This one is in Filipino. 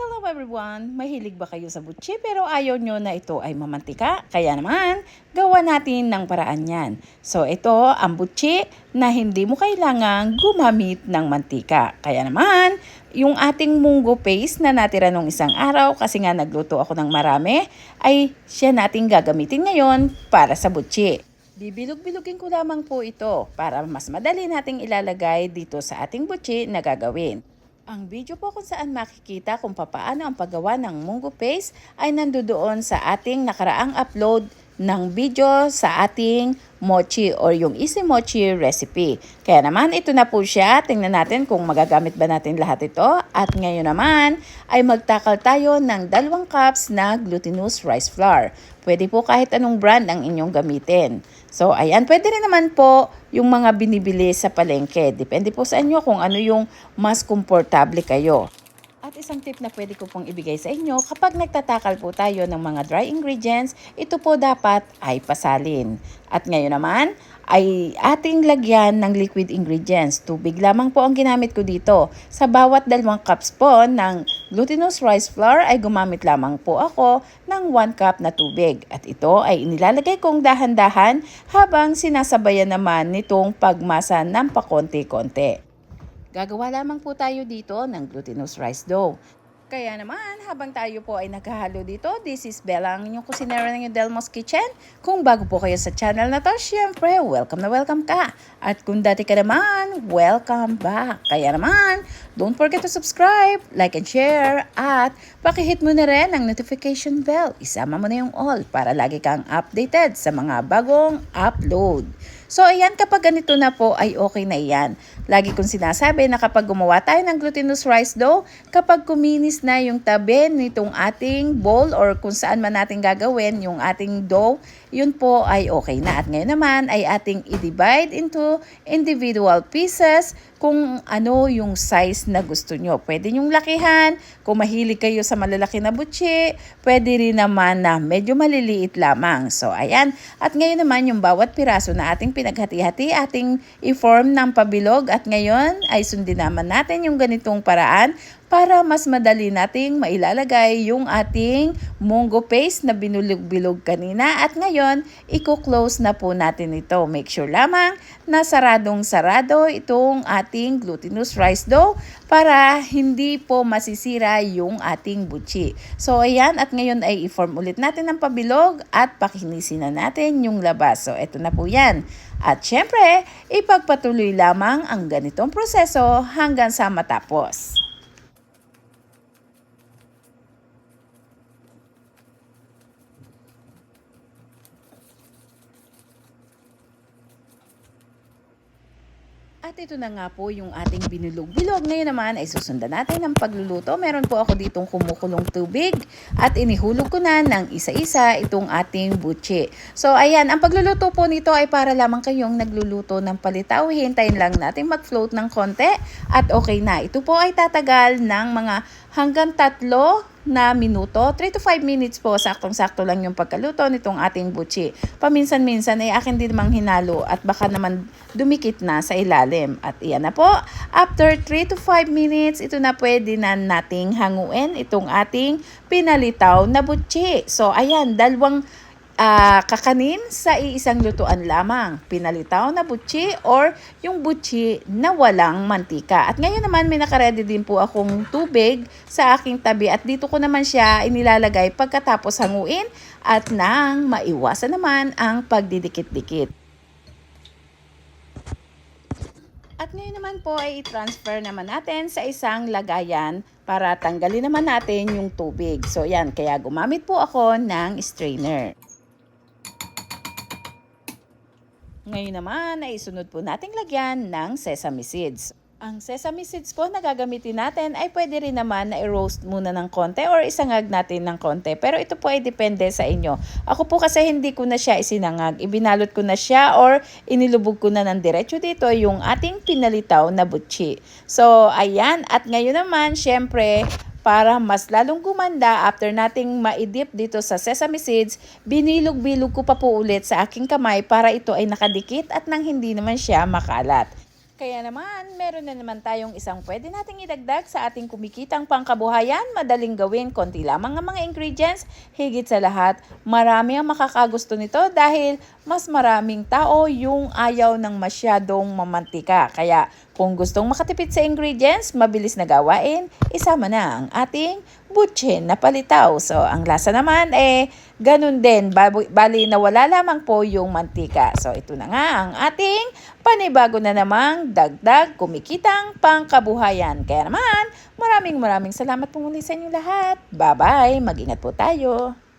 Hello everyone! Mahilig ba kayo sa butchi pero ayaw nyo na ito ay mamantika? Kaya naman, gawa natin ng paraan yan. So ito ang butchi na hindi mo kailangang gumamit ng mantika. Kaya naman, yung ating munggo paste na natira nung isang araw kasi nga nagluto ako ng marami, ay siya nating gagamitin ngayon para sa butchi. Bibilog-bilugin ko lamang po ito para mas madali nating ilalagay dito sa ating butchi na gagawin. Ang video po kung saan makikita kung papaano ang paggawa ng munggo paste ay nandoon sa ating nakaraang upload ng video sa ating mochi or yung easy mochi recipe. Kaya naman ito na po siya. Tingnan natin kung magagamit ba natin lahat ito. At ngayon naman ay magtakal tayo ng dalawang cups na glutinous rice flour. Pwede po kahit anong brand ang inyong gamitin. So ayan, pwede rin naman po yung mga binibili sa palengke. Depende po sa inyo kung ano yung mas komportable kayo. At isang tip na pwede ko pong ibigay sa inyo, kapag nagtatakal po tayo ng mga dry ingredients, ito po dapat ay pasalin. At ngayon naman, ay ating lagyan ng liquid ingredients. Tubig lamang po ang ginamit ko dito. Sa bawat dalawang cups po ng glutinous rice flour ay gumamit lamang po ako ng 1 cup na tubig. At ito ay inilalagay kong dahan-dahan habang sinasabayan naman nitong pagmasa ng pakonti-konti. Gagawa lamang po tayo dito ng glutinous rice dough. Kaya naman, habang tayo po ay naghahalo dito, this is Bella, ang inyong kusinera ng Delmos Kitchen. Kung bago po kayo sa channel na to, syempre, welcome na welcome ka. At kung dati ka naman, welcome back. Kaya naman, don't forget to subscribe, like and share, at pakihit mo na rin ang notification bell. Isama mo na yung all para lagi kang updated sa mga bagong upload. So, ayan, kapag ganito na po, ay okay na yan. Lagi kong sinasabi na kapag gumawa tayo ng glutinous rice dough, kapag kuminis na yung tabi nitong ating bowl or kung saan man natin gagawin yung ating dough, yun po ay okay na. At ngayon naman ay ating i-divide into individual pieces kung ano yung size na gusto nyo. Pwede nyong lakihan, kung mahilig kayo sa malalaki na butchi, pwede rin naman na medyo maliliit lamang. So, ayan. At ngayon naman yung bawat piraso na ating pinaghati-hati, ating i-form ng pabilog at ngayon ay sundin naman natin yung ganitong paraan para mas madali nating mailalagay yung ating munggo paste na binulog-bilog kanina. At ngayon, i-close na po natin ito. Make sure lamang na saradong-sarado itong ating glutinous rice dough para hindi po masisira yung ating butchi. So, ayan. At ngayon ay i-form ulit natin ng pabilog at pakinisin na natin yung labas. So, eto na po yan. At syempre, ipagpatuloy lamang ang ganitong proseso hanggang sa matapos. At ito na nga po yung ating binulog-bilog. Ngayon naman ay susundan natin ang pagluluto. Meron po ako ditong kumukulong tubig at inihulog ko na ng isa-isa itong ating butchi. So ayan, ang pagluluto po nito ay para lamang kayong nagluluto ng palitaw. Hintayin lang natin mag-float ng konti at okay na. Ito po ay tatagal ng mga hanggang tatlo na minuto. 3 to 5 minutes po, saktong-sakto lang yung pagkaluto nitong ating butchi. Paminsan-minsan ay akin din mang hinalo at baka naman dumikit na sa ilalim. At iyan na po, after 3 to 5 minutes, ito na pwede na nating hanguin itong ating pinalitaw na butchi. So ayan, dalawang ah, kakanin sa iisang lutuan lamang. Pinalitaw na butchi or yung butchi na walang mantika. At ngayon naman may nakaredy din po akong tubig sa aking tabi at dito ko naman siya inilalagay pagkatapos hanguin at nang maiwasan naman ang pagdidikit-dikit. At ngayon naman po ay i-transfer naman natin sa isang lagayan para tanggalin naman natin yung tubig. So yan, kaya gumamit po ako ng strainer. Ngayon naman ay isunod po nating lagyan ng sesame seeds. Ang sesame seeds po na gagamitin natin ay pwede rin naman na i-roast muna ng konti or isangag natin ng konti. Pero ito po ay depende sa inyo. Ako po kasi hindi ko na siya isinangag. Ibinalot ko na siya or inilubog ko na ng diretso dito yung ating pinalitaw na butchi. So, ayan. At ngayon naman, syempre, para mas lalong gumanda after nating maidip dito sa sesame seeds, binilog-bilog ko pa po ulit sa aking kamay para ito ay nakadikit at nang hindi naman siya makalat. Kaya naman, meron na naman tayong isang pwede nating idagdag sa ating kumikitang pangkabuhayan. Madaling gawin, konti lamang ang mga ingredients. Higit sa lahat, marami ang makakagusto nito dahil mas maraming tao yung ayaw ng masyadong mamantika. Kaya kung gustong makatipid sa ingredients, mabilis na gawain, isama na ang ating butchen na palitaw. So, ang lasa naman eh, ganun din. Bali, nawala lamang po yung mantika. So, ito na nga ang ating panibago na namang dagdag kumikitang pangkabuhayan. Kaya naman, maraming maraming salamat po muli sa inyo lahat. Bye-bye! Mag-ingat po tayo!